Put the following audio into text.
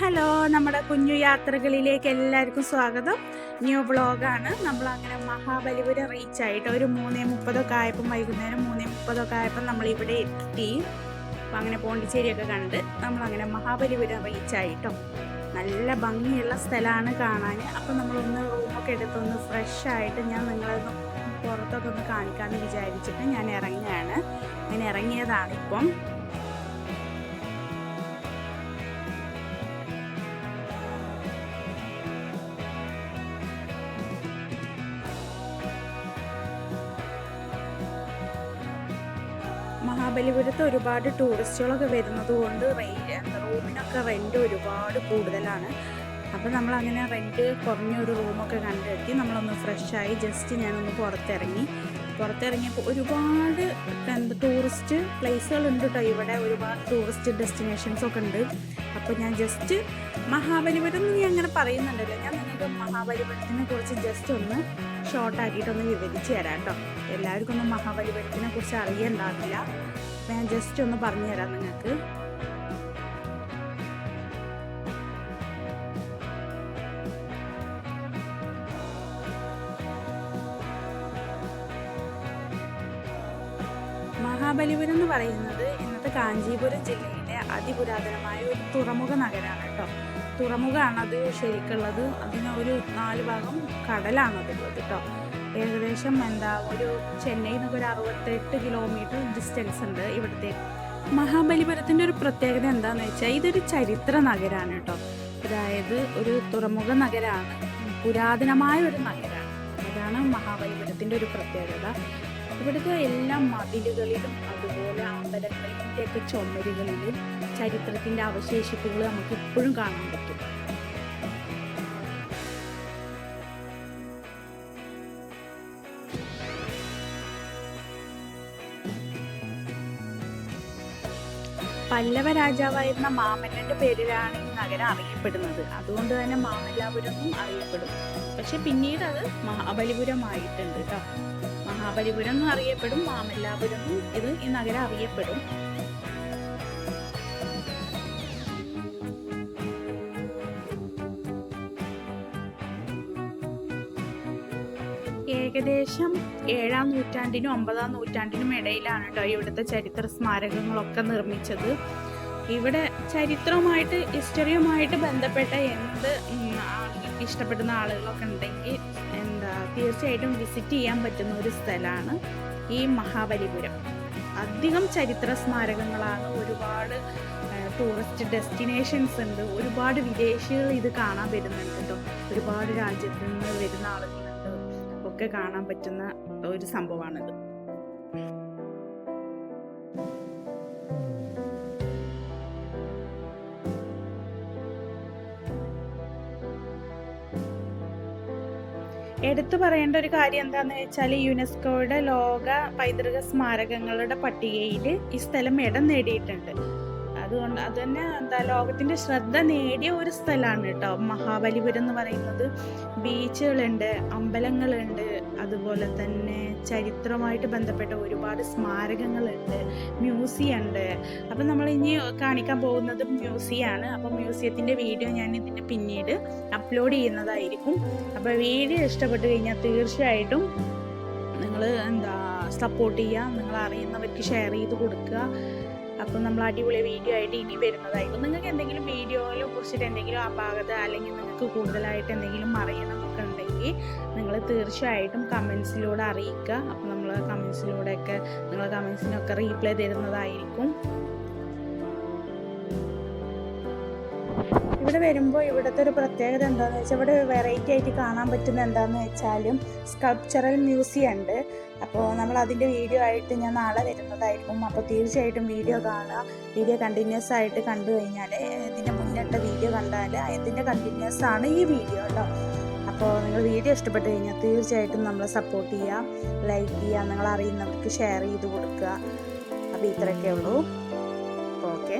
Hello നമ്മുടെ കുഞ്ഞു യാത്രകളിലേക്ക് എല്ലാവർക്കും സ്വാഗതം. ന്യൂ വ്ളോഗാണ്. നമ്മൾ അങ്ങനെ മഹാബലിപുരം റീച്ച് ആയിട്ട് ഒരു മൂന്നേ മുപ്പതൊക്കെ ആയപ്പം വൈകുന്നേരം മൂന്നേ മുപ്പതൊക്കെ ആയപ്പം നമ്മൾ ഇവിടെ എത്തി. അപ്പം അങ്ങനെ പോണ്ടിച്ചേരിയൊക്കെ കണ്ട് നമ്മൾ അങ്ങനെ മഹാബലിപുരം റീച്ച് ആയിട്ടോ നല്ല ഭംഗിയുള്ള സ്ഥലമാണ് കാണാൻ. അപ്പം നമ്മളൊന്ന് റൂമൊക്കെ എടുത്തൊന്ന് ഫ്രഷ് ആയിട്ട് ഞാൻ നിങ്ങളെ പുറത്തൊക്കെ ഒന്ന് കാണിക്കാമെന്ന് വിചാരിച്ചിട്ട് ഞാൻ ഇറങ്ങിയാണ് അങ്ങനെ ഇറങ്ങിയതാണ് മഹാബലിപുരത്ത് ഒരുപാട് ടൂറിസ്റ്റുകളൊക്കെ വരുന്നത് കൊണ്ട് റൂമിനൊക്കെ റെന്റ് ഒരുപാട് കൂടുതലാണ്. അപ്പോൾ നമ്മൾ അങ്ങനെ റെന്റ് കുറഞ്ഞൊരു റൂമൊക്കെ കണ്ടെത്തി നമ്മളൊന്ന് ഫ്രഷായി ജസ്റ്റ് ഞാനൊന്ന് പുറത്തിറങ്ങി. പുറത്തിറങ്ങിയപ്പോൾ ഒരുപാട് എന്താ ടൂറിസ്റ്റ് പ്ലേസുകളുണ്ട് കേട്ടോ ഇവിടെ. ഒരുപാട് ടൂറിസ്റ്റ് ഡെസ്റ്റിനേഷൻസ് ഒക്കെ ഉണ്ട്. അപ്പോൾ ഞാൻ ജസ്റ്റ് മഹാബലിപുരം ഞാൻ അങ്ങനെ പറയുന്നുണ്ടല്ലോ. ഞാൻ നിങ്ങൾക്ക് മഹാബലിപുരത്തിനെ കുറിച്ച് ജസ്റ്റ് ഒന്ന് ഷോർട്ടാക്കിയിട്ടൊന്ന് വിവരിച്ച് തരാം കേട്ടോ എല്ലാവർക്കും ഒന്നും മഹാബലിപുരത്തിനെ കുറിച്ച് അറിയണ്ടാവില്ല. ഞാൻ ജസ്റ്റ് ഒന്ന് പറഞ്ഞു തരാം നിങ്ങൾക്ക് മഹാബലിപുരം എന്ന് പറയുന്നത് ഇന്നത്തെ കാഞ്ചീപുരം ജില്ലയിലെ അതിപുരാതനമായ ഒരു തുറമുഖ നഗരമാണ് കേട്ടോ. തുറമുഖമാണ് അത് ശരിക്കുള്ളത്. അതിന് ഒരു നാല് ഭാഗം കടലാണ് അതുള്ളത് കേട്ടോ. ഏകദേശം എന്താ ഒരു ചെന്നൈയിൽ നിന്നൊക്കെ ഒരു അറുപത്തെട്ട് കിലോമീറ്റർ ഡിസ്റ്റൻസ് ഉണ്ട് ഇവിടുത്തെ. മഹാബലിപുരത്തിന്റെ ഒരു പ്രത്യേകത എന്താണെന്ന് വെച്ചാൽ ഇതൊരു ചരിത്ര നഗരമാണ് കേട്ടോ. അതായത് ഒരു തുറമുഖ നഗരമാണ് പുരാതനമായ ഒരു നഗരമാണ് അതാണ് മഹാബലിപുരത്തിന്റെ ഒരു പ്രത്യേകത. ഇവിടുത്തെ എല്ലാ മതിലുകളിലും അതുപോലെ അമ്പലങ്ങളിലെ ഒക്കെ ചുമരുകളിലും ചരിത്രത്തിന്റെ അവശേഷിപ്പുകൾ നമുക്ക് ഇപ്പോഴും കാണാൻ പറ്റും. പല്ലവ രാജാവായിരുന്ന മാമല്ലന്റെ പേരിലാണ് ഈ നഗരം അറിയപ്പെടുന്നത്. അതുകൊണ്ട് തന്നെ മാമല്ലാപുരം എന്നും അറിയപ്പെടും. പക്ഷെ പിന്നീട് അത് മഹാബലിപുരമായിട്ടുണ്ട് കേട്ടോ മഹാബലിപുരം എന്ന് അറിയപ്പെടും മാമല്ലാപുരം ഇത് ഈ നഗരം അറിയപ്പെടും. ഏകദേശം ഏഴാം നൂറ്റാണ്ടിനും ഒമ്പതാം നൂറ്റാണ്ടിനും ഇടയിലാണ് കേട്ടോ ഇവിടുത്തെ ചരിത്ര സ്മാരകങ്ങളൊക്കെ നിർമ്മിച്ചത്. ഇവിടെ ചരിത്രവുമായിട്ട് ഹിസ്റ്ററിയുമായിട്ട് ബന്ധപ്പെട്ട എന്ത് ഇഷ്ടപ്പെടുന്ന ആളുകളൊക്കെ ഉണ്ടെങ്കിൽ തീർച്ചയായിട്ടും വിസിറ്റ് ചെയ്യാൻ പറ്റുന്ന ഒരു സ്ഥലമാണ് ഈ മഹാബലിപുരം. അധികം ചരിത്ര സ്മാരകങ്ങളാണ് ഒരുപാട് ടൂറിസ്റ്റ് ഡെസ്റ്റിനേഷൻസ് ഉണ്ട്. ഒരുപാട് വിദേശികൾ ഇത് കാണാൻ വരുന്നുണ്ട് കേട്ടോ. ഒരുപാട് രാജ്യത്ത് നിന്ന് വരുന്ന ആളുകളുണ്ട്. ഒക്കെ കാണാൻ പറ്റുന്ന ഒരു സംഭവമാണിത്. എടുത്തു പറയേണ്ട ഒരു കാര്യം എന്താണെന്ന് വെച്ചാൽ യുനെസ്കോയുടെ ലോക പൈതൃക സ്മാരകങ്ങളുടെ പട്ടികയിൽ ഈ സ്ഥലം ഇടം നേടിയിട്ടുണ്ട്. അതുകൊണ്ട് അത് തന്നെ എന്താ ലോകത്തിന്റെ ശ്രദ്ധ നേടിയ ഒരു സ്ഥലമാണ് കേട്ടോ. മഹാബലിപുരം എന്ന് പറയുന്നത്. ബീച്ചുകളുണ്ട് അമ്പലങ്ങളുണ്ട് അതുപോലെ തന്നെ ചരിത്രമായിട്ട് ബന്ധപ്പെട്ട ഒരുപാട് സ്മാരകങ്ങളുണ്ട് മ്യൂസിയം ഉണ്ട് അപ്പം നമ്മൾ ഇനി കാണിക്കാൻ പോകുന്നത് മ്യൂസിയമാണ്. അപ്പം മ്യൂസിയത്തിന്റെ വീഡിയോ ഞാൻ ഇതിന്റെ പിന്നീട് അപ്ലോഡ് ചെയ്യുന്നതായിരിക്കും. അപ്പോൾ വീഡിയോ ഇഷ്ടപ്പെട്ട് കഴിഞ്ഞാൽ തീർച്ചയായിട്ടും നിങ്ങൾ എന്താ സപ്പോർട്ട് ചെയ്യുക. നിങ്ങൾ അറിയുന്നവർക്ക് ഷെയർ ചെയ്ത് കൊടുക്കുക. അപ്പം നമ്മൾ അടിപൊളി വീഡിയോ ആയിട്ട് ഇനി വരുന്നതായിരിക്കും. നിങ്ങൾക്ക് എന്തെങ്കിലും വീഡിയോയിലെ കുറിച്ചിട്ട് എന്തെങ്കിലും അപാകത അല്ലെങ്കിൽ നിങ്ങൾക്ക് കൂടുതലായിട്ട് എന്തെങ്കിലും അറിയണം എന്നൊക്കെ ഉണ്ടെങ്കിൽ നിങ്ങൾ തീർച്ചയായിട്ടും കമൻസിലൂടെ അറിയിക്കുക. അപ്പം നമ്മൾ കമൻസിലൂടെയൊക്കെ നിങ്ങൾ കമൻസിനൊക്കെ റീപ്ലൈ തരുന്നതായിരിക്കും. ഇവിടെ വരുമ്പോൾ ഇവിടുത്തെ ഒരു പ്രത്യേകത എന്താണെന്ന് വെച്ചാൽ ഇവിടെ വെറൈറ്റി ആയിട്ട് കാണാൻ പറ്റുന്ന എന്താണെന്ന് വെച്ചാലും സ്കൾപ്ചറൽ മ്യൂസിയം ഉണ്ട്. അപ്പോൾ നമ്മൾ അതിന്റെ വീഡിയോ ആയിട്ട് ഞാൻ നാളെ വരുന്നതായിരിക്കും. അപ്പോൾ തീർച്ചയായിട്ടും വീഡിയോ കാണുക. വീഡിയോ കണ്ടിന്യൂസ് ആയിട്ട് കണ്ടു കഴിഞ്ഞാൽ ഇതിന്റെ മുന്നിട്ട വീഡിയോ കണ്ടാൽ ഇതിന്റെ കണ്ടിന്യൂസ് ആണ് ഈ വീഡിയോ കേട്ടോ അപ്പോൾ നിങ്ങൾ വീഡിയോ ഇഷ്ടപ്പെട്ട് കഴിഞ്ഞാൽ തീർച്ചയായിട്ടും നമ്മളെ സപ്പോർട്ട് ചെയ്യുക. ലൈക്ക് ചെയ്യുക. നിങ്ങൾ അറിയുന്നവർക്ക് ഷെയർ ചെയ്ത് കൊടുക്കുക. അപ്പോൾ ഇത്രയൊക്കെ ഉള്ളൂ. ഓക്കെ